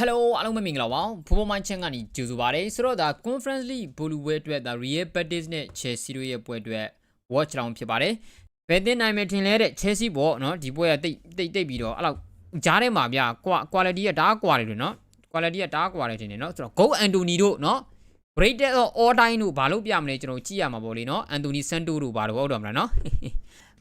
Hello အားလုံးပဲမင်္ဂလာပါဖိုးဖိုးမိုင်းချင်းကနေကြိုဆိုပါရစေဆိုတော့ဒါ Conference League ဘူလူပွဲအတွက်ဒါ Real Betis နဲ့ Chelsea တို့ရဲ့ပွဲအတွက် watch လောင်းဖြစ်ပါတယ်ဘယ်တင်နိုင်မယ်ထင်လဲတဲ့ Chelsea ပေါ့နော်ဒီပွဲကတိတ်တိတ်တိတ်ပြီးတော့အဲ့လောက်ကြားထဲမှာဗျာ quality ကတအားကွာတယ်လို့နော် quality ကတအားကွာတယ်ထင်တယ်နော်ဆိုတော့ Go Anthony တို့နော် Greatest of all time တို့ဘာလို့ပြမလဲကျွန်တော်ကြည့်ရမှာပေါ့လေနော် Anthony Santos တို့ဘာလို့ဟုတ်တော့မလားနော်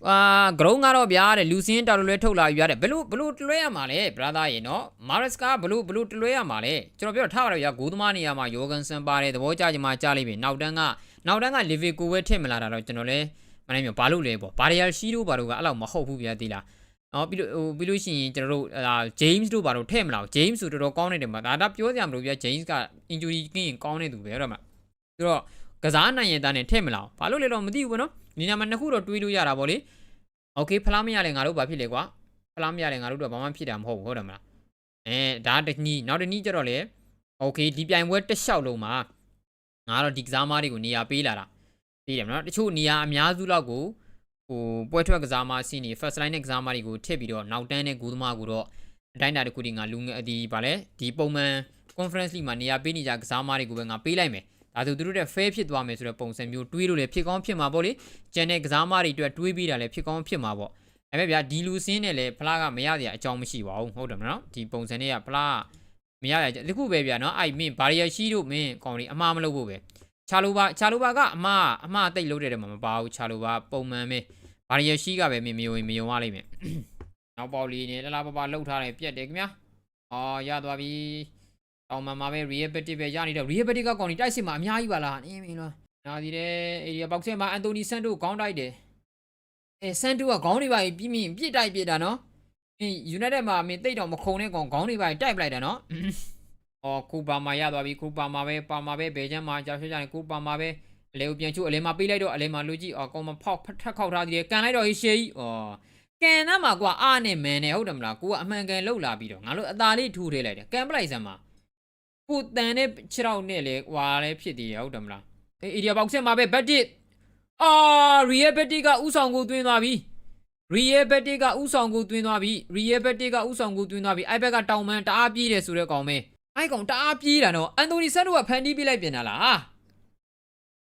အာဂရုံးကတော့ဗျာတဲ့လူစင်းတော်လွဲထုတ်လာပြီဗျာတဲ့ဘလို့ဘလို့တလွဲရမှာလဲ brother ရေနော်မာရက်စ်ကဘလို့ဘလို့တလွဲရမှာလဲကျွန်တော်ပြောထားပါတော့ဗျာဂိုးသမားနေရာမှာယောဂန်ဆန်ပါတယ်သဘောကျချင်မှကြားလိမ့်မယ်နောက်တန်းကနောက်တန်းကလီဗီကိုဝဲထည့်မလာတာတော့ကျွန်တော်လဲမနိုင်မြဘာလို့လဲပေါ့ဘာရီယာရှိတို့ဘာလို့ကအဲ့လောက်မဟုတ်ဘူးဗျာသိလားနော်ပြီးလို့ဟိုပြီးလို့ရှိရင်ကျွန်တော်တို့အာဂျိမ်းစ်တို့ဘာလို့ထည့်မလာဘူးဂျိမ်းစ်ဆိုတော်တော်ကောင်းနေတယ်မှာဒါဒါပြောစရာမလိုဗျာဂျိမ်းစ်က injury ကင်းရင်ကောင်းနေသူပဲဟုတ်တယ်မလားဆိုတော့ ကစားနိုင်ရင်တန်းနဲ့ထည့်မလာဘူးဘာလို့လဲတော့မသိဘူးပေါ့နော်ဒီညမှာနှစ်ခုတော့တွေးလို့ရတာပေါ့လေ โอเคဖလားမရလဲငါတို့ဘာဖြစ်လဲကွာဖလားမရလဲငါတို့တော့ဘာမှဖြစ်တာမဟုတ်ဘူးဟုတ်တယ်မလားအဲဒါတနည်းနောက်တနည်းကျတော့လေโอเคဒီပြိုင်ပွဲတစ်လျှောက်လုံးမှာငါတော့ဒီကစားမားတွေကိုနေရာပေးလာတာပေးတယ်မနော်တချို့နေရာအများစုလောက်ကိုဟိုပွဲထွက်ကစားမားစီနေ first line နဲ့ကစားမားတွေကိုထည့်ပြီးတော့နောက်တန်းနဲ့ဂိုးသမားကိုတော့အတိုင်းအတာတစ်ခုတည်းငါလူငယ်ဒီဗာလဲဒီပုံမှန် conference league မှာနေရာပေးနေကြကစားမားတွေကိုပဲငါပေးလိုက်မယ် ဒါဆိုသူတို့တဲ့ fair ဖြစ်သွားမယ်ဆိုတဲ့ပုံစံမျိုးတွေးလို့လည်းဖြစ်ကောင်းဖြစ်မှာပေါ့လေကျန်တဲ့ကစားမားတွေအတွက်တွေးပြီးတာလည်းဖြစ်ကောင်းဖြစ်မှာပေါ့ဒါပေမဲ့ဗျာဒီလူစင်းနဲ့လည်းဖလားကမရစရာအကြောင်းမရှိပါဘူးဟုတ်တယ်မနော်ဒီပုံစံတွေကဖလားမရရတခုပဲဗျာနော်အဲ့မင်းဘာရီယာရှိတို့မင်းကောင်လေးအမှားမလုပ်ဖို့ပဲချာလိုပါချာလိုပါကအမှားအမှားတိတ်လုပ်တဲ့တယ်မှာမပါဘူးချာလိုပါပုံမှန်ပဲဘာရီယာရှိကပဲမင်းမယုံရင်မယုံရလိမ့်မယ်နောက်ပေါက်လေးနဲ့လလာပပလှုပ်ထားတယ်ပြက်တယ်ခင်ဗျာအော်ရသွားပြီ တောင်မှန်မှာပဲ real betis ပဲရနေတော့ real betis ကကောင်လေးတိုက်စစ်မှာအများကြီးပါလားအင်းမင်းလားနာဒီတဲ့ area box ထဲမှာအန်တိုနီဆန်တိုခေါင်းတိုက်တယ်အဲဆန်တူကခေါင်းတွေပါပြီးမြင်ပြစ်တိုက်ပြစ်တာနော်အင်း United မှာမင်းတိတ်တော့မခုံတဲ့ကောင်ခေါင်းတွေပါတိုက်ပလိုက်တာနော်အော်ကူပါမာရသွားပြီကူပါမာပဲပါမာပဲဘယ်ချမ်းမှာကြောက်ရွှေ့ကြတယ်ကူပါမာပဲအလဲကိုပြန်ချိုးအလဲမှာပေးလိုက်တော့အလဲမှာလူကြည့်အော်ကောင်မဖောက်ဖက်ထက်ခောက်ထားသေးတယ်ကန်လိုက်တော့ဟေးရှေးကြီးအော်ကန်သားမှာကွာအားနဲ့မန်နဲ့ဟုတ်တယ်မလားကိုကအမှန်ကန်လှုပ်လာပြီးတော့ငါတို့အသာလေးထူထည့်လိုက်တယ်ကန်ပလိုက်စမ်းမှာ ကိုတန်တဲ့ခြေထောက်နဲ့လေဟွာလဲဖြစ်သေးရဟုတ်တယ်မလားအေးအေဒီယာဘောက်ဆက်မှာပဲဘတ်တစ်အာရီယယ်ဘက်တစ်ကဥဆောင်ကိုသွင်းသွားပြီရီယယ်ဘက်တစ်ကဥဆောင်ကိုသွင်းသွားပြီရီယယ်ဘက်တစ်ကဥဆောင်ကိုသွင်းသွားပြီအိုက်ဘက်ကတောင်မန်တအားပြေးတယ်ဆိုတဲ့ကောင်ပဲအိုက်ကောင်တအားပြေးတာနော်အန်တိုနီဆန်တို့ကဖန်တီးပြလိုက်ပြင်တာလား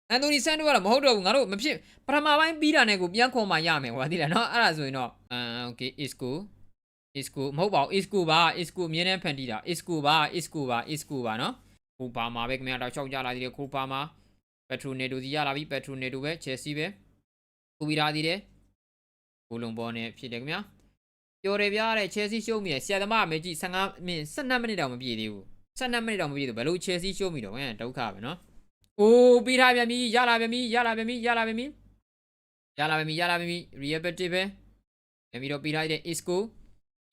အန်တိုနီဆန်တို့ကတော့မဟုတ်တော့ဘူးငါတို့မဖြစ်ပထမပိုင်းပြီးတာနဲ့ကိုပြန်ခေါ်မှရမယ်ဟိုသိလားနော်အဲ့ဒါဆိုရင်တော့အမ်โอ เค isco isco မဟုတ်ပါဘူး isco ပါ isco အမြဲတမ်းဖန်တီးတာ isco ပါ isco ပါ isco ပါနော်ခုပါမှာပဲခင်ဗျာတော့ရှောက်ကြလာသေးတယ်ခုပါမှာပက်ထရိုနေတိုစီရလာပြီပက်ထရိုနေတိုပဲချယ်ဆီပဲပူပြီးသားသေးတယ်ဘိုးလုံးပေါ်နဲ့ဖြစ်တယ်ခင်ဗျာပြောတယ်ဗျာတဲ့ချယ်ဆီရှုံးမိတယ်ဆရာသမားအမေကြီး15မိနစ်12မိနစ်တောင်မပြည့်သေးဘူး12မိနစ်တောင်မပြည့်သေးဘူးဘယ်လိုချယ်ဆီရှုံးမိတော့ဟဲ့ဒုက္ခပဲနော်အိုးပြီးထားပြန်ပြီရလာပြန်ပြီရလာပြန်ပြီရလာပြန်ပြီရလာပြန်ပြီရလာပြန်ပြီ real bet ပဲပြန်ပြီးတော့ပြီးထားတဲ့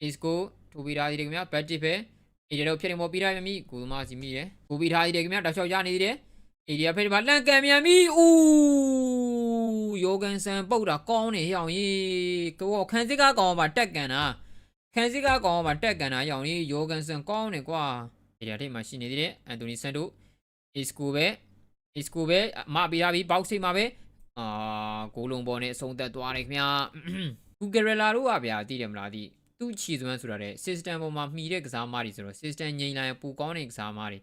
isco isco ထိုးပြီးထားသေးတယ်ခင်ဗျာ bet ပဲအေးတော့ဖြစ်နေမောပြီးထားပြန်ပြီကိုသမားစီမိတယ်ကိုပြီးထားသေးတယ်ခင်ဗျာတောက်လျှောက်ရနေသေးတယ်အေဒီယာဖေးမှာလန့်ကန်မြန်ပြီဦးယောဂန်ဆန်ပုတ်တာကောင်းနေဟောင်ကြီးကောခန်းစစ်ကားကောင်ပါတက်ကန်တာခန်းစစ်ကားကောင်ပါတက်ကန်တာဟောင်ကြီးယောဂန်ဆန်ကောင်းနေကွာအေဒီယာထိပ်မှာရှိနေသေးတယ်အန်တိုနီဆန်တိုအစ်ကိုပဲအစ်ကိုပဲမပေးရပြီဘောက်စိတ်မှာပဲအာဂိုးလုံးပေါ်နဲ့အဆုံးသက်သွားတယ်ခင်ဗျာဂူဂရလာတို့ကဗျာသိတယ်မလားဒီ သူ့ချီစွမ်းဆိုတာတဲ့ system ပေါ်မှာမှီတဲ့ကစားမားတွေဆိုတော့ system ငြိမ်လာရင်ပူကောင်းတဲ့ကစားမားတွေ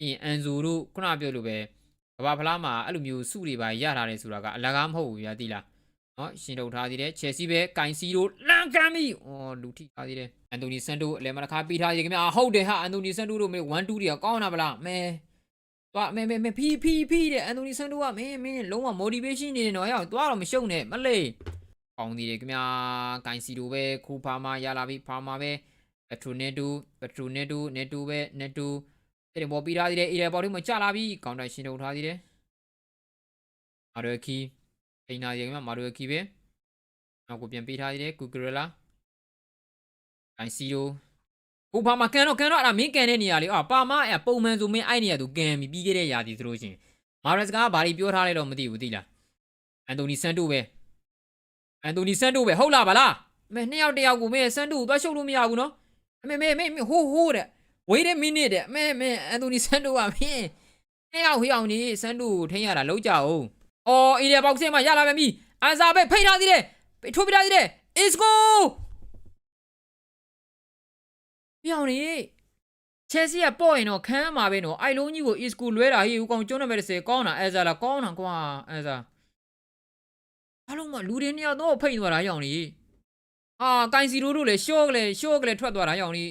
အင်းအန်ဇိုတို့ခုနပြောလို့ပဲကဘာဖလားမှာအဲ့လိုမျိုးစုတွေပါရထားတယ်ဆိုတာကအလကားမဟုတ်ဘူးဗျာသိလားနော်ရှင်ထုတ်ထားသေးတယ်ချယ်ဆီပဲကင်စီတို့လန်ကန်ပြီအော်လူထိထားသေးတယ်အန်တိုနီဆန်တိုအလဲမတစ်ခါပြီးထားသေးတယ်ခင်ဗျာဟုတ်တယ်ဟာအန်တိုနီဆန်တိုတို့မေ1 2တွေကကောင်းတာဗလားမဲသွားမဲမဲမဲဖီဖီဖီတဲ့အန်တိုနီဆန်တိုကမင်းမင်းလုံးဝ motivation နေနေတော့ဟဲ့သွားတော့မရှုံနဲ့မလေး ကောင်းသေးတယ်ခင်ဗျာကင်စီတို့ပဲခူဖာမာရလာပြီဖာမာပဲပက်ထရိုနေတိုပက်ထရိုနေတိုနေတိုပဲနေတိုအဲ့ဒီပေါ်ပြီးထားသေးတယ်အေးတယ်ပေါ်လေးမှာကြာလာပြီကောင်တိုင်ရှင်းထုတ်ထားသေးတယ်မာရိုကီအိမ်နာရေကမာရိုကီပဲနောက်ကိုပြန်ပေးထားသေးတယ်ကူဂရလာအိုင်စီရိုဟိုဘာမှာကန်တော့ကန်တော့အဲ့ဒါမင်းကန်တဲ့နေရာလေးအာပါမအဲ့ပုံမှန်ဆိုမင်းအဲ့နေရာသူကန်ပြီပြီးခဲ့တဲ့ຢာဒီဆိုလို့ချင်းမာရက်စကဘာတွေပြောထားလဲတော့မသိဘူးသိလားအန်တိုနီဆန်တိုပဲ အန်တိုနီဆန်တိုပဲဟုတ်လားဗလားမဲနှစ်ယောက်တယောက်ကိုမင်းဆန်တိုကိုသွားရှုပ်လို့မရဘူးနော်မဲမဲမဲဟိုးဟိုးတဲ့ wait a minute တဲ့မဲမဲအန်တိုနီဆန်တိုကမင်းနှစ်ယောက်ဟိအောင်နေဆန်တိုကိုထိန်းရတာလောက်ကြအောင်အော်အေရီယာဘောက်ဆင်းမှာရလာပြန်ပြီအန်စာပဲဖိတ်ထားသေးတယ်ထိုးပြထားသေးတယ် is go ပြောင်းနေချယ်ဆီကပေါ့ရင်တော့ခမ်းမှာပဲနော်အိုက်လုံးကြီးကို is school လွဲတာဟေးဦးကောင်ကျွန်းနံပါတ်30ကောင်းတာအဲဇာလာကောင်းတာကွာအဲဇာ အားလုံးကလူတွေနှစ်ယောက်တော့ဖိတ်သွားတာရောင်နေအာကိုင်စီရိုတို့လည်းရှော့ကလေးရှော့ကလေးထွက်သွားတာရောင်နေ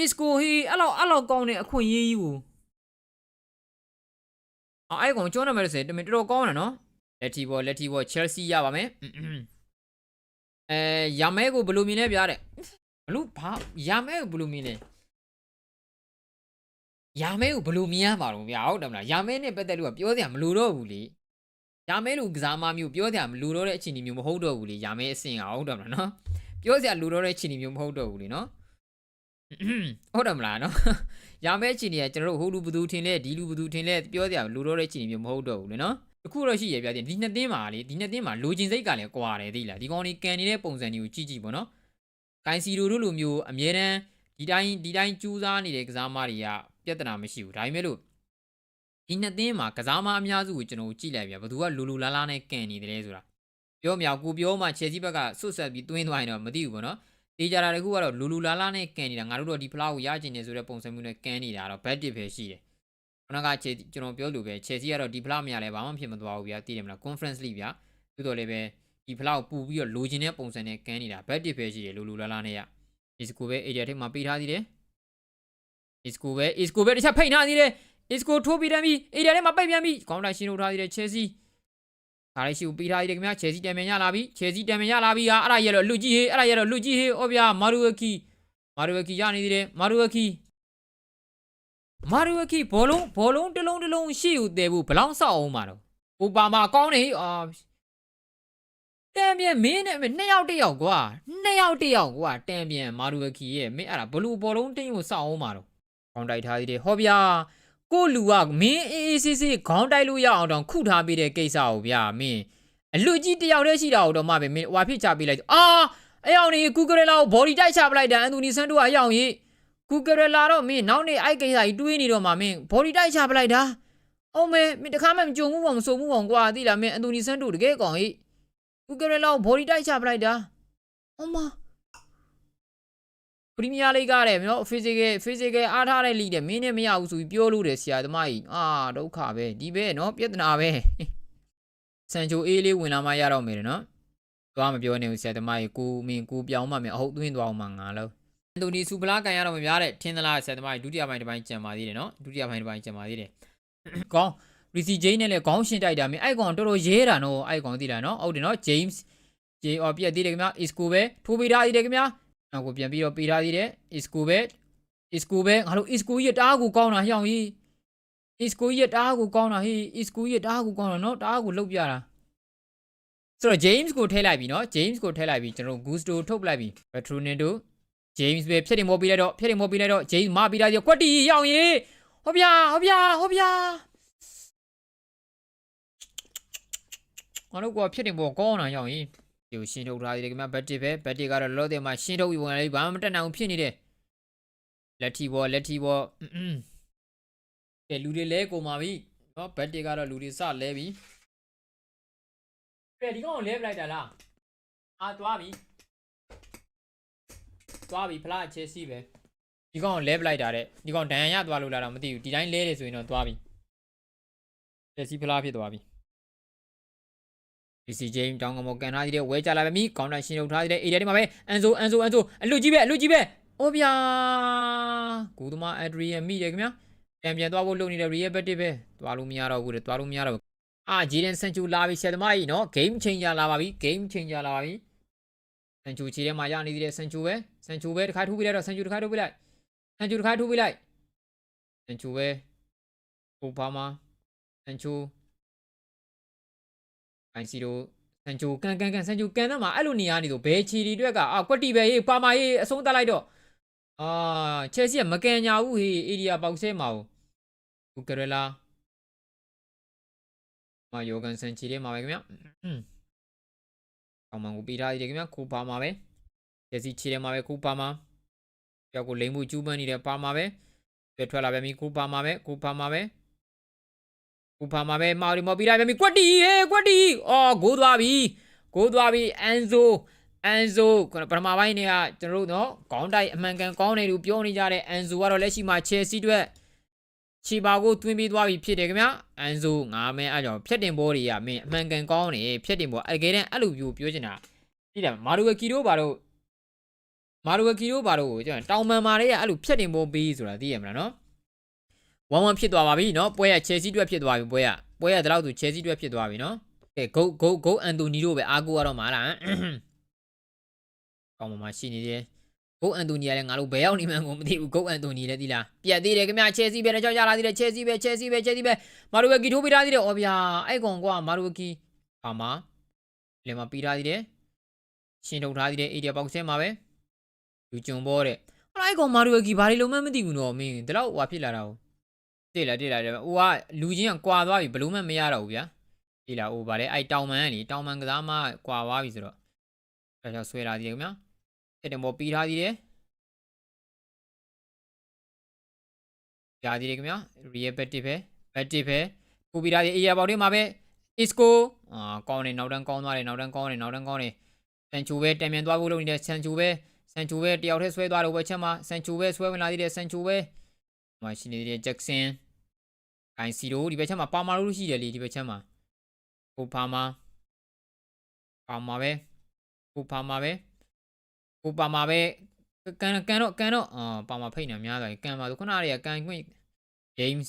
is school ဟေးအဲ့လောက်အဲ့လောက်ကောင်းတဲ့အခွင့်အရေးကြီးကိုအာအဲ့ကောင်ကျွန်းနံပါတ်30တမင်တော်တော်ကောင်းတာနော်လက်တီဘောလက်တီဘော Chelsea ရပါမယ်အဲရမဲကိုဘယ်လိုမြင်လဲဗျာတဲ့ဘလို့ဘာရမဲကိုဘယ်လိုမြင်လဲရာမဲကိုဘယ်လိုမြင်ရမှာတော့ဗျာဟုတ်တယ်မလားရာမဲနဲ့ပတ်သက်လို့ကပြောစရာမလိုတော့ဘူးလေ ရာမဲလို့ကစားမမျိုးပြောစရာမလိုတော့တဲ့အခြေအနေမျိုးမဟုတ်တော့ဘူးလေရာမဲအဆင့်ကဟုတ်တယ်မလားနော်ပြောစရာလိုတော့တဲ့အခြေအနေမျိုးမဟုတ်တော့ဘူးလေနော်ဟုတ်တယ်မလားနော်ရာမဲအခြေအနေကကျွန်တော်တို့ဟိုလူဘသူထင်လဲဒီလူဘသူထင်လဲပြောစရာလိုတော့တဲ့အခြေအနေမျိုးမဟုတ်တော့ဘူးလေနော်အခုတော့ရှိရပြတဲ့ဒီနှစ်သင်းမှာလေဒီနှစ်သင်းမှာလိုချင်စိတ်ကလည်းကွာတယ်သိလားဒီကောင်လေးကန်နေတဲ့ပုံစံမျိုးကြည့်ကြည့်ပေါ့နော်ကိုင်စီရိုတို့လိုမျိုးအမြဲတမ်းဒီတိုင်းဒီတိုင်းကြိုးစားနေတဲ့ကစားမတွေကပြဿနာမရှိဘူးဒါပေမဲ့လို့ ဒီနှစ်သင်းမှာကစားမအများစုကိုကျွန်တော်ကြည့်လိုက်ပြဘယ်သူကလူလူလားလားနဲ့ကန်နေတယ်လဲဆိုတာပြောမြောက်ကိုပြောမှချယ်ဆီဘက်ကဆွတ်ဆက်ပြီးတွင်းသွားရင်တော့မသိဘူးပေါ့နော်တေးကြတာတခုကတော့လူလူလားလားနဲ့ကန်နေတာငါတို့တော့ဒီဖလားကိုရကျင်နေဆိုတဲ့ပုံစံမျိုးနဲ့ကန်နေတာတော့ဘက်တစ်ပဲရှိတယ်ခုနကချယ်ကျွန်တော်ပြောလို့ပဲချယ်ဆီကတော့ဒီဖလားမရလဲဘာမှဖြစ်မသွားဘူးဗျာသိတယ်မလား conference league ဗျာသို့တော်လည်းပဲဒီဖလားကိုပူပြီးတော့လိုချင်တဲ့ပုံစံနဲ့ကန်နေတာဘက်တစ်ပဲရှိတယ်လူလူလားလားနဲ့ရဒီစကူပဲ area ထိပ်မှာပေးထားသေးတယ် isco ပဲ isco ပဲတစ်ချက်ဖိတ်ထားသေးတယ် isco ထိုးပြီးတမ်းပြီး area ထဲမှာပိတ်ပြန်ပြီးကောင်းတိုင်းရှင်းထုတ်ထားသေးတယ် chelsea ခါလေးရှိကိုပေးထားသေးတယ်ခင်ဗျာ chelsea တန်မြန်ရလာပြီ chelsea တန်မြန်ရလာပြီဟာအဲ့ဒါရတော့လူကြီးဟေးအဲ့ဒါရတော့လူကြီးဟေးအော်ဗျာမာရူဝကီမာရူဝကီရနေသေးတယ်မာရူဝကီမာရူဝကီဘောလုံးဘောလုံးတစ်လုံးတစ်လုံးရှေ့ကိုတည်ဖို့ဘလောင်းဆောက်အောင်မှာတော့အိုပါမာကောင်းနေဟေးအာတန်ပြန်မင်းနဲ့နှစ်ယောက်တစ်ယောက်ကွာနှစ်ယောက်တစ်ယောက်ကွာတန်ပြန်မာရူဝကီရဲ့မင်းအဲ့ဒါဘလူဘောလုံးတင်းကိုဆောက်အောင်မှာတော့ခေါင်းတိုက်ထားသေးတယ်ဟောဗျာ ကိုလူကမင်းအေးအေးဆေးဆေးခေါင်းတိုက်လို့ရအောင်တောင်ခုထားပေးတဲ့ကိစ္စကိုဗျာမင်းအလူကြီးတယောက်တည်းရှိတာကိုတော့မှပဲမင်းဟွာဖြစ်ချပေးလိုက်အာအယောင်နေကူကရလာကိုဘော်ဒီတိုက်ချပလိုက်တာအန်တိုနီဆန်တိုကအယောင်ကြီးကူကရလာတော့မင်းနောက်နေအိုက်ကိစ္စကြီးတွေးနေတော့မှမင်းဘော်ဒီတိုက်ချပလိုက်တာအောင်မဲမင်းတခါမှမကြုံဘူးပေါ့မစုံဘူးပေါ့ကွာသိလားမင်းအန်တိုနီဆန်တိုတကယ်ကောင်ဟိကူကရလာကိုဘော်ဒီတိုက်ချပလိုက်တာအမ ပရီးမီးယားလိဂ်ကတဲ့နော် physical physical အားထားတဲ့လိတဲ့မင်းနဲ့မရဘူးဆိုပြီးပြောလို့တယ်ဆရာသမားကြီးအာဒုက္ခပဲဒီပဲနော်ပြဿနာပဲဆန်ချိုအေးလေးဝင်လာမှရတော့မယ်နော်သွားမပြောနေဘူးဆရာသမားကြီးကိုမင်းကိုပြောင်းမှမယ်အဟုတ်သွင်းသွားအောင်မှငါလို့အန်တိုနီစူပလာကန်ရတော့မများတဲ့ထင်းသလားဆရာသမားကြီးဒုတိယပိုင်းတစ်ပိုင်းကြံပါသေးတယ်နော်ဒုတိယပိုင်းတစ်ပိုင်းကြံပါသေးတယ်ကောင်းရီစီဂျိန်းနဲ့လည်းခေါင်းရှင်းတိုက်တာမင်းအိုက်ကောင်တော်တော်ရဲတာနော်အိုက်ကောင်သိလားနော်ဟုတ်တယ်နော်ဂျိမ်းစ်ဂျေအော်ပြက်သေးတယ်ခင်ဗျာအစ်ကိုပဲထိုးပေးထားသေးတယ်ခင်ဗျာ နောက်ကိုပြန်ပြီးတော့ပေးထားသေးတယ် isco ပဲ isco ပဲငါတို့ isco ကြီးတအားကိုကောင်းတာဟျောင်းကြီး isco ကြီးတအားကိုကောင်းတာဟေး isco ကြီးတအားကိုကောင်းတာနော်တအားကိုလှုပ်ပြတာဆိုတော့ James ကိုထည့်လိုက်ပြီနော် James ကိုထည့်လိုက်ပြီကျွန်တော် Gusto ထုတ်ပလိုက်ပြီ Petronito James ပဲဖြတ်တင်မောပေးလိုက်တော့ဖြတ်တင်မောပေးလိုက်တော့ James မပေးလိုက်တော့ကွက်တီရောင်ရေးဟောဗျာဟောဗျာဟောဗျာငါတို့ကဖြတ်တင်မောကောင်းတာရောင်ရေး ဒီကိုရှင်းထုတ်ထားသေးတယ်ခင်ဗျဘတ်တစ်ပဲဘတ်တစ်ကတော့လောလောဆယ်မှာရှင်းထုတ်ပြီးဝင်လာပြီဘာမှမတက်နိုင်ဘူးဖြစ်နေတယ်လက်ထီဘောလက်ထီဘောအင်းကဲလူတွေလဲကုန်ပါပြီနော်ဘတ်တစ်ကတော့လူတွေစလဲပြီကဲဒီကောင်ကိုလဲပလိုက်တာလားအာသွားပြီသွားပြီဖလားချဲစီပဲဒီကောင်ကိုလဲပလိုက်တာတဲ့ဒီကောင်ဒဏ်ရာရသွားလို့လားတော့မသိဘူးဒီတိုင်းလဲတယ်ဆိုရင်တော့သွားပြီချဲစီဖလားဖြစ်သွားပြီ PC James တောင်းကမောကန်ထားသေးတယ်ဝဲကြလာပဲမိကောင်းတာရှင်းထုတ်ထားသေးတယ်အေရီထဲမှာပဲအန်ဆိုအန်ဆိုအန်ဆိုအလူကြီးပဲအလူကြီးပဲအိုးဗျာကိုသမားအက်ဒရီယန်မိတယ်ခင်ဗျာပြန်ပြန်သွားဖို့လုပ်နေတဲ့ real bet ပဲသွားလို့မရတော့ဘူးတဲ့သွားလို့မရတော့ဘူးအာဂျီဒန်ဆန်ချူလာပြီဆယ်သမားကြီးနော် game changer လာပါပြီ game changer လာပါပြီဆန်ချူခြေထဲမှာရနေသေးတယ်ဆန်ချူပဲဆန်ချူပဲတစ်ခါထိုးပြလိုက်တော့ဆန်ချူတစ်ခါထိုးပြလိုက်ဆန်ချူတစ်ခါထိုးပြလိုက်ဆန်ချူပဲဟိုပါမှာဆန်ချူ အိုင်စီတို့ဆန်ချိုကန်ကန်ကန်ဆန်ချိုကန်တော့မှာအဲ့လိုနေရနေဆိုဘဲချီဒီအတွက်ကအာကွက်တီပဲဟေးပါမာဟေးအဆုံးသတ်လိုက်တော့အာချယ်ဆီကမကန်ညာဘူးဟေးအေရီယာပေါက်ဆဲမှာဘူကရလာမာယောဂန်ဆန်ချီလေးမှာပဲခင်ဗျအောင်မန်ကိုပေးထားတယ်ခင်ဗျကိုပါမှာပဲချယ်ဆီချီထဲမှာပဲကိုပါမှာကြောက်ကိုလိမ့်မှုကျူးပန်းနေတဲ့ပါမှာပဲပြထွက်လာပဲမီကိုပါမှာပဲကိုပါမှာပဲ ဥပမာပဲမာရီမော်ပြီးလိုက်ပဲမိကွက်တီဟေးကွက်တီအော်ဂိုးသွားပြီဂိုးသွားပြီအန်ဆိုအန်ဇိုပထမပိုင်းနေကကျွန်တော်တို့နော်ခေါင်းတိုက်အမှန်ကန်ကောင်းတယ်လို့ပြောနေကြတဲ့အန်ဇိုကတော့လက်ရှိမှာချယ်ဆီအတွက်ချီပါကိုတွင်းပြီးသွားပြီဖြစ်တယ်ခင်ဗျာအန်ဇိုငါမဲအားကြောင့်ဖြတ်တင်ဘောတွေကမင်းအမှန်ကန်ကောင်းတယ်ဖြတ်တင်ဘောအကယ်တမ်းအဲ့လိုပြောပြောချင်တာကြည့်တယ်မာရူဝကီတို့ဘာလို့မာရူဝကီတို့ဘာလို့ကိုကျွန်တော်တောင်ပန်မာတွေကအဲ့လိုဖြတ်တင်ဘောပေးဆိုတာသိရမလားနော် ဝမ်ဝမ်ဖြစ်သွားပါပြီနော်ပွဲကချယ်ဆီအတွက်ဖြစ်သွားပြီပွဲကပွဲကတလောက်သူချယ်ဆီအတွက်ဖြစ်သွားပြီနော်ကဲဂုတ်ဂုတ်ဂုတ်အန်တိုနီတို့ပဲအားကိုးရတော့မှာလားကောင်းပါမရှိနေတယ်ဂုတ်အန်တိုနီကလည်းငါတို့ဘယ်ရောက်နေမှန်းကိုမသိဘူးဂုတ်အန်တိုနီလည်းသိလားပြတ်သေးတယ်ခင်ဗျာချဲစီပဲတခြားရလာသေးတယ်ချဲစီပဲချဲစီပဲချဲစီပဲမာရူဝကီထိုးပေးထားသေးတယ်အော်ဗျာအဲ့ကောင်ကွာမာရူဝကီပါမလေမပြီးထားသေးတယ်ရှင်ထုတ်ထားသေးတယ်အေဒီယာပေါက်ဆဲမှာပဲလူကြုံဘောတဲ့ဟောအဲ့ကောင်မာရူဝကီဘာတွေလုံးမမသိဘူးနော်မင်းဒီတော့ဟွာဖြစ်လာတာဟုတ် တိလားတိလားတဲ့ဟိုကလူချင်းကကွာသွားပြီဘလို့မှမရတော့ဘူးဗျာတိလားဟိုဗါလေအဲ့တောင်မန်ကလေတောင်မန်ကစားမကွာသွားပြီဆိုတော့ဒါကြောင့်ဆွဲလာသေးတယ်ခင်ဗျာတက်တယ်မော်ပြီးထားသေးတယ်ကြာသေးတယ်ခင်ဗျာ real battive ပဲ battive ပဲပူပြီးထားသေးအေးရပေါက်တွေမှာပဲ isco အာကောင်းနေနောက်တန်းကောင်းသွားတယ်နောက်တန်းကောင်းနေနောက်တန်းကောင်းနေဆန်ချူပဲတံမြန်သွားဖို့လုပ်နေတဲ့ဆန်ချူပဲဆန်ချူပဲတယောက်တည်းဆွဲသွားတော့ဘယ်ချက်မှာဆန်ချူပဲဆွဲဝင်လာသေးတယ်ဆန်ချူပဲမရှိနေသေးတယ် jackson ဂိုင် စီရိုဒီဘက်ချက်မှာပါမာလို့ရှိတယ်လေဒီဘက်ချက်မှာဟိုပါမာပါမာပဲဟိုပါမာပဲဟိုပါမှာပဲကန်ကန်တော့ကန်တော့အာပါမှာဖိတ်နေများသွားပြီကန်ပါဆိုခုနတွေကကန်ခွင့် games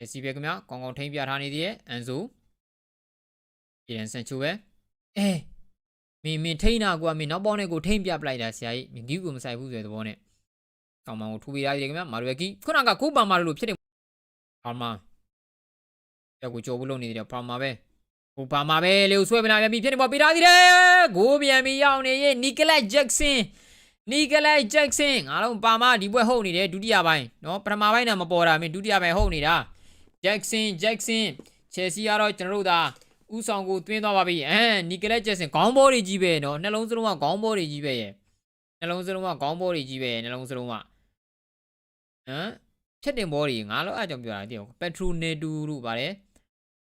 ရစီပဲခင်ဗျာကောင်းကောင်းထိန်းပြထားနေသေးရဲ့အန်ဆိုဒီရန်ဆန်ချိုပဲအဲမင်းမင်းထိန်းတာကွာမင်းနောက်ပေါင်းနဲ့ကိုထိန်းပြပလိုက်တာဆရာကြီးမင်းဂီကိုမဆိုင်ဘူးဆိုတဲ့သဘောနဲ့ကောင်းမကိုထူပေးရသေးတယ်ခင်ဗျာမာရဝက်ကီခုနကကိုပါမာလို့ဖြစ်တ ယ်ပါမာရောက်ကိုကြော်ဘူးလုပ်နေတယ်ပါမာပဲဟိုပါမှာပဲလေဆွဲပနာပြန်ပြီးဖြစ်နေပေါ်ပေးထားသေးတယ်ဂိုးပြန်ပြီးရောက်နေရဲ့နီကလတ်ဂျက်ဆင်နီကလတ်ဂျက်ဆင်ငါတို့ပါမှာဒီပွဲဟုတ်နေတယ်ဒုတိယပိုင်းနော်ပထမပိုင်းတော့မပေါ်တာမင်းဒုတိယပိုင်းဟုတ်နေတာဂျက်ဆင်ဂျက်ဆင်ချယ်ဆီကတော့ကျွန်တော်တို့သာဥဆောင်ကိုတွင်းသွားပါပြီအဲနီကလတ်ဂျက်ဆင်ခေါင်းဘောတွေကြီးပဲနော်နှလုံးစလုံးကခေါင်းဘောတွေကြီးပဲရဲ့နှလုံးစလုံးကခေါင်းဘောတွေကြီးပဲနှလုံးစလုံးကဟမ် ဖြတ်တင်ဘောတွေငါတို့အားကြောင့်ပြောတာတည်ပက်ထရိုနေတူတို့ဗါတယ်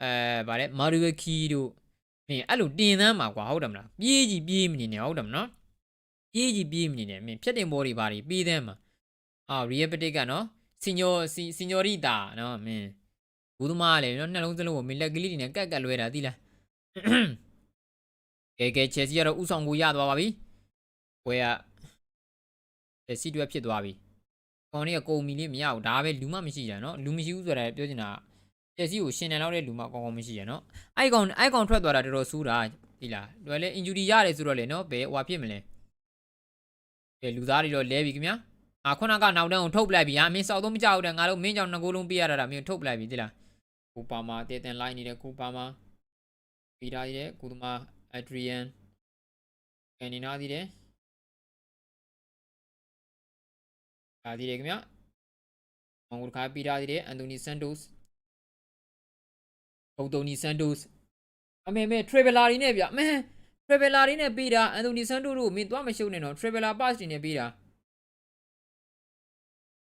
အဲဗါတဲ့မာရီဝကီတို့မင်းအဲ့လိုတင်သမ်းမှာကွာဟုတ်တယ်မလားပြေးကြီးပြေးမနေနဲ့ဟုတ်တယ်မနော်ပြေးကြီးပြေးမနေနဲ့မင်းဖြတ်တင်ဘောတွေဘာတွေပြေးသမ်းမှာအာရီယပတစ်ကနော်စင်ညိုစီစင်ညိုရီတာနော်မင်းဘူးသမားလေနော်နှလုံးစလုံးကိုမင်းလက်ကလေးတွေနဲ့ကက်ကက်လွဲတာသိလားကဲကဲချယ်ဆီကတော့ဥဆောင်ကိုရသွားပါပြီဘွဲကချယ်ဆီတွေဖြစ်သွားပြီ ကောင်းနေကကုံမီလေးမရဘူးဒါပဲလူမှမရှိတာနော်လူမရှိဘူးဆိုတာပြောချင်တာပျက်စီးကိုရှင်နေလောက်တဲ့လူမှကောင်းကောင်းမရှိရနော်အဲ့ကောင်အဲ့ကောင်ထွက်သွားတာတော်တော်ဆူးတာဒီလားလွယ်လေ injury ရတယ်ဆိုတော့လေနော်ဘယ်ဟွာဖြစ်မလဲကဲလူသားတွေတော့လဲပြီခင်ဗျာအာခုနကနောက်တန်းကိုထုတ်ပလိုက်ပြီဟာမင်းစောက်တော့မကြောက်တဲ့ငါတို့မင်းကြောင့်ငကိုလုံးပေးရတာဒါမင်းထုတ်ပလိုက်ပြီဒီလားကိုပါမာတဲတန်လိုက်နေတဲ့ကိုပါမာပီတာကြီးတဲ့ကိုသမားအက်ဒရီယန်ကန်နီနာကြီးတဲ့ ဒါကြီးတယ်ခင်ဗျာမောင်ကူခါပီတာကြီးတဲ့အန်တိုနီဆန်တိုစ်ဘုံတိုနီဆန်တိုစ်အမေမေထရေဗလာရီနဲ့ဗျအမေထရေဗလာရီနဲ့ပေးတာအန်တိုနီဆန်တိုစ်တို့မင်းသွားမရှုပ်နဲ့တော့ထရေဗလာပတ်စ်တွေနဲ့ပေးတာ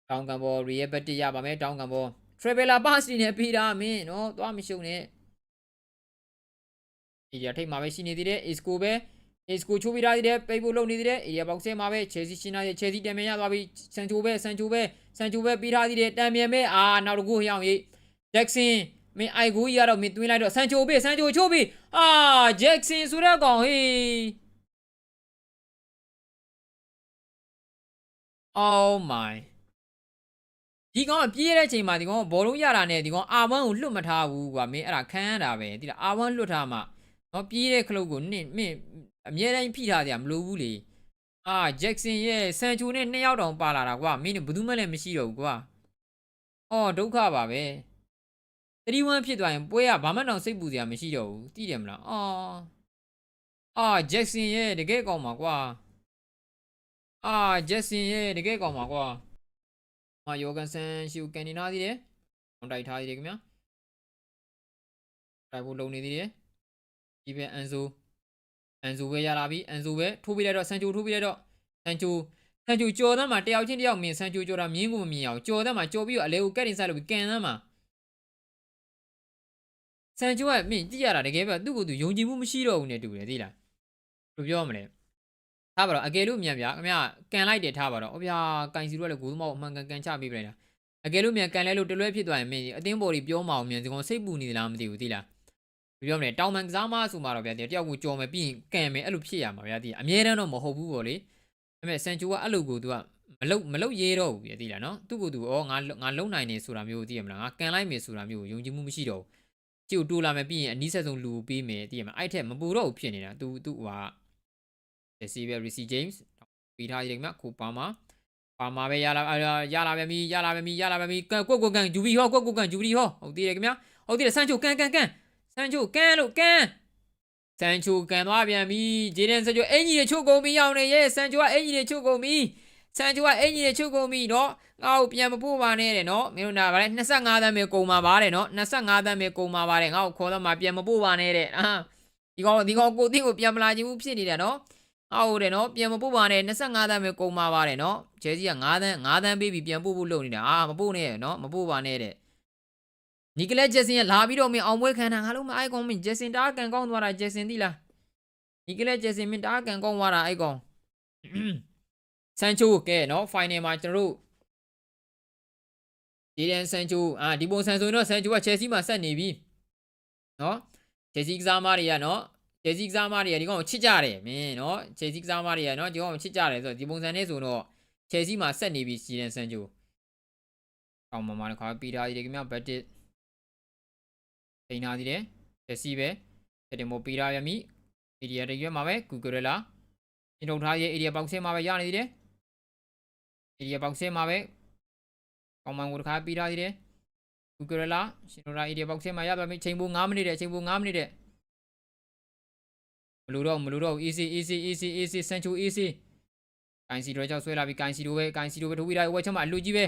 တောင်းကံဘောရီရဲ့ဘက်တရပါမယ်တောင်းကံဘောထရေဗလာပတ်စ်တွေနဲ့ပေးတာမင်းနော်သွားမရှုပ်နဲ့အေရီယာထိတ်မှာပဲရှိနေသေးတယ်အစ်ကိုပဲ အစ်ကိုချိုးပေးထားသေးတယ်ပိတ်ဖို့လုပ်နေသေးတယ်အေရီယာဘောက်ဆဲမှာပဲချယ်ဆီရှင်းထားတဲ့ချယ်ဆီတံမြန်ရသွားပြီဆန်ချိုပဲဆန်ချိုပဲဆန်ချိုပဲပေးထားသေးတယ်တံမြန်ပဲအာနောက်တစ်ခုဟျောင်းရေးဂျက်ဆင်မင်းအိုက်ကိုကြီးကတော့မင်းတွင်းလိုက်တော့ဆန်ချိုပေးဆန်ချိုချိုးပြီးအာဂျက်ဆင်ဆိုတဲ့ကောင်ဟေး Oh my ဒီကောင်ကပြေးတဲ့အချိန်မှာဒီကောင်ကဘောလုံးရတာနဲ့ဒီကောင်အာဝမ်ကိုလွတ်မထားဘူးကွာမင်းအဲ့ဒါခံရတာပဲဒီလားအာဝမ်လွတ်ထားမှနော်ပြေးတဲ့ခလုတ်ကိုနင့်မင်း အမြဲတမ်းဖိထားကြမလို့ဘူးလေအာဂျက်ဆင်ရဲ့ဆန်ချိုနဲ့နှစ်ယောက်တောင်ပါလာတာကွာမင်းဘယ်သူမှလည်းမရှိတော့ဘူးကွာအော်ဒုက္ခပါပဲ31ဖြစ်သွားရင်ပွဲကဘာမှတော့စိတ်ပူစရာမရှိတော့ဘူးသိတယ်မလားအော်အာဂျက်ဆင်ရဲ့တကယ်ကောင်းပါကွာအာဂျက်ဆင်ရဲ့တကယ်ကောင်းပါကွာမယောဂန်ဆန်ရှူကန်နီနာသေးတယ်။အောင်တိုက်ထားသေးတယ်ခင်ဗျာ။တိုက်ဖို့လုံနေသေးတယ်။ဒီပဲအန်ဆို အန်ဆိုပဲရလာပြီအန်ဆိုပဲထိုးပြလိုက်တော့ဆန်ချိုထိုးပြလိုက်တော့ဆန်ချိုဆန်ချိုကြော်သမ်းမှာတယောက်ချင်းတယောက်မြင်ဆန်ချိုကြော်တာမြင်းကိုမမြင်အောင်ကြော်သမ်းမှာကြော်ပြီးတော့အလဲကိုကက်တင်ဆိုင်လို့ကန်သမ်းမှာဆန်ချိုကမင်းကြည့်ရတာတကယ်ပဲသူ့ကိုယ်သူယုံကြည်မှုမရှိတော့ဘူးနဲ့တူတယ်သိလားဘယ်လိုပြောမလဲထားပါတော့အကယ်လို့မြန်ဗျာခင်ဗျာကန်လိုက်တယ်ထားပါတော့ဟောဗျာကန်စီတို့ကလည်းဂိုးသမားကိုအမှန်ကန်ကန်ချပေးပြလိုက်တာအကယ်လို့မြန်ကန်လဲလို့တလွဲဖြစ်သွားရင်မင်းအတင်းပေါ်ကြီးပြောမအောင်မြန်စကောင်စိတ်ပူနေသလားမသိဘူးသိလား ဘယ်ပြောမလဲတောင်မန်ကစားမဆိုမှတော့ဗျာတယောက်ကိုကြော်မယ်ပြီးရင်ကန်မယ်အဲ့လိုဖြစ်ရမှာဗျာသိလားအမြဲတမ်းတော့မဟုတ်ဘူးပေါ့လေဒါပေမဲ့ဆန်ချိုကအဲ့လိုကိုသူကမလုတ်မလုတ်ရဲတော့ဘူးဗျာသိလားနော်သူ့ကိုယ်သူဩငါငါလုံနိုင်နေဆိုတာမျိုးသိရမလားငါကန်လိုက်မယ်ဆိုတာမျိုးကိုယုံကြည်မှုမရှိတော့ဘူးကြည့်တိုးလာမယ်ပြီးရင်အနီးဆက်ဆုံးလူကိုပေးမယ်သိရမလားအဲ့ထက်မပူတော့ဘူးဖြစ်နေတာ तू तू ဟိုဟာ Jesse ပဲ Ricky James ပြီးထားရင်မှကိုပါမှာပါမှာပဲရလာရလာပဲမီရလာပဲမီရလာပဲမီကွက်ကွက်ကန်ဂျူဘီဟောကွက်ကွက်ကန်ဂျူဘီဟောဟုတ်သေးတယ်ခင်ဗျာဟုတ်သေးတယ်ဆန်ချိုကန်ကန်ကန် ဆန်ချိုကန်လို့ကန်ဆန်ချိုကန်သွားပြန်ပြီဂျေဒန်ဆန်ချိုအင်ကြီးတွေချုပ်ကုန်ပြီအောင်နေရဲ့ဆန်ချိုကအင်ကြီးတွေချုပ်ကုန်ပြီဆန်ချိုကအင်ကြီးတွေချုပ်ကုန်ပြီနော်ငါ့ကိုပြန်မပို့ပါနဲ့တဲ့နော်မင်းတို့နာဗါလဲ25တန်းပဲကုန်မှာပါတယ်နော်25တန်းပဲကုန်မှာပါတယ်ငါ့ကိုခေါ်တော့မှပြန်မပို့ပါနဲ့တဲ့အာဒီကောင်ဒီကောင်ကိုသိကိုပြန်မလာခြင်းဘူးဖြစ်နေတယ်နော်အောက်တယ်နော်ပြန်မပို့ပါနဲ့25တန်းပဲကုန်ပါပါတယ်နော်ဂျဲစီက9တန်း9တန်းပေးပြီးပြန်ပို့ဖို့လုပ်နေတာအာမပို့နဲ့နော်မပို့ပါနဲ့တဲ့ နီကလက်ဂျက်ဆင်ကလာပြီးတော့မင်းအောင်ပွဲခံတာငါလုံးမအိုက်ကောင်မင်းဂျက်ဆင်တားကန်ကောင်းသွားတာဂျက်ဆင်သိလားနီကလက်ဂျက်ဆင်မင်းတားကန်ကောင်းသွားတာအိုက်ကောင်ဆန်ချိုကဲနော်ဖိုင်နယ်မှာကျွန်တော်တို့ဒီဒန်ဆန်ချိုအာဒီပုံဆန်ဆိုရင်တော့ဆန်ချိုကချယ်ဆီမှာဆက်နေပြီနော်ချယ်ဆီကစားမတွေကနော်ချယ်ဆီကစားမတွေကဒီကောင်ကိုချစ်ကြတယ်မင်းနော်ချယ်ဆီကစားမတွေကနော်ဒီကောင်ကိုချစ်ကြတယ်ဆိုတော့ဒီပုံစံနဲ့ဆိုတော့ချယ်ဆီမှာဆက်နေပြီစီဒန်ဆန်ဂျိုအောင်မမနဲ့ခါပီတာဒီကမြဘတ်တစ် ထိန်နာသေးတယ်ချယ်ဆီပဲတဲ့တင်မိုပီတာရမီအီဒီယာတရွက်မှာပဲကူဂရလာအင်ထုတ်ထားရဲ့အီဒီယာပေါက်ဆဲမှာပဲရနေသေးတယ်အီဒီယာပေါက်ဆဲမှာပဲအောင်မန်ကိုခါပီတာသေးတယ်ကူဂရလာရှင်တို့ရာအီဒီယာပေါက်ဆဲမှာရပါမယ်ချိန်ပိုး9မိနစ်တဲ့ချိန်ပိုး9မိနစ်တဲ့မလူတော့မလူတော့ easy easy easy easy စန်ချို easy ကိုင်းစီတော့ကြောက်ဆွဲလာပြီကိုင်းစီတို့ပဲကိုင်းစီတို့ပဲထိုးပြီးလိုက်ဝက်ချက်မှာအလူကြီးပဲ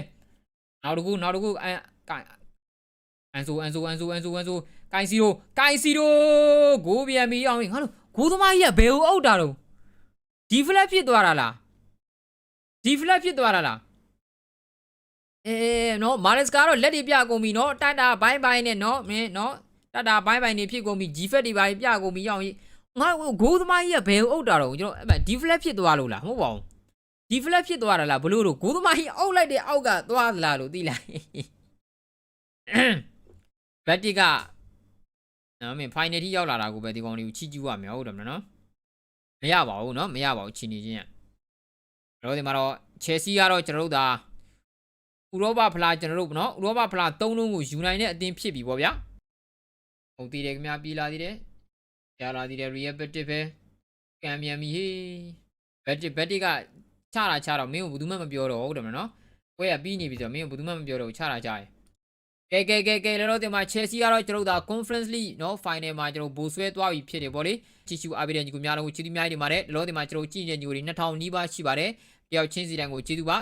နောက်တစ်ခုနောက်တစ်ခုအန်ကိုင်း အန်ဆိုအန်ဆိုအန်ဆိုအန်ဆိုအန်ဆိုကိုင်းစီတို့ကိုင်းစီတို့ဂိုးပြန်ပြီးအောင်ငါတို့ဂိုးသမားကြီးကဘယ်ကိုအုပ်တာတော့ဒီ flat ဖြစ်သွားတာလားဒီ flat ဖြစ်သွားတာလားအေးနော်မာရက်စ်ကတော့လက်တွေပြကုန်ပြီနော်တတာဘိုင်းဘိုင်းနဲ့နော်မင်းနော်တတာဘိုင်းဘိုင်းနေဖြစ်ကုန်ပြီ G fat တွေပါပြကုန်ပြီအောင်ငါဂိုးသမားကြီးကဘယ်ကိုအုပ်တာတော့ကျွန်တော်အဲ့မဒီဖလက်ဖြစ်သွားလို့လားမဟုတ်ပါဘူးဒီဖလက်ဖြစ်သွားတာလားဘလို့လို့ဂိုးသမားကြီးအုပ်လိုက်တဲ့အောက်ကသွားသလားလို့သိလားဘ က်တီကနော်မင်းဖိုင်နယ်ထိရောက်လာတာကိုပဲဒီကောင်လေးကိုချီကျူးရမယ်ဟုတ်တယ်မနော်မရပါဘူးနော်မရပါဘူးချီနေချင်းကတော့ဒီမှာတော့ချယ်ဆီကတော့ကျွန်တော်တို့ဒါဥရောပဖလားကျွန်တော်တို့နော်ဥရောပဖလား၃လုံးကိုယူနိုင်တဲ့အသင်းဖြစ်ပြီပေါ့ဗျာဟုတ်သေးတယ်ခင်ဗျာပြေးလာသေးတယ်ရလာသေးတယ် real bet ပဲကံမြန်ပြီဟေး bet bet ကချတာချတော့မင်းကိုဘူးမှမပြောတော့ဟုတ်တယ်မနော်ပွဲကပြီးနေပြီဆိုတော့မင်းကိုဘူးမှမပြောတော့ဘူးချတာချရယ် ကဲကဲကဲကဲလည်းတော့ဒီမှာ Chelsea ကတော့ကျွန်တော်တို့ဒါ Conference League เนาะ final မှာကျွန်တော်ဘိုးဆွဲသွားပြီဖြစ်တယ်ဗောလေချီချူအားပေးတဲ့ညီကိုများလုံးကိုချီးသူများနေပါတယ်လည်းတော့ဒီမှာကျွန်တော်ကြည့်နေညီကိုတွေ2000နီးပါးရှိပါတယ်တယောက်ချင်းစီတိုင်းကိုကျေးဇူးပါ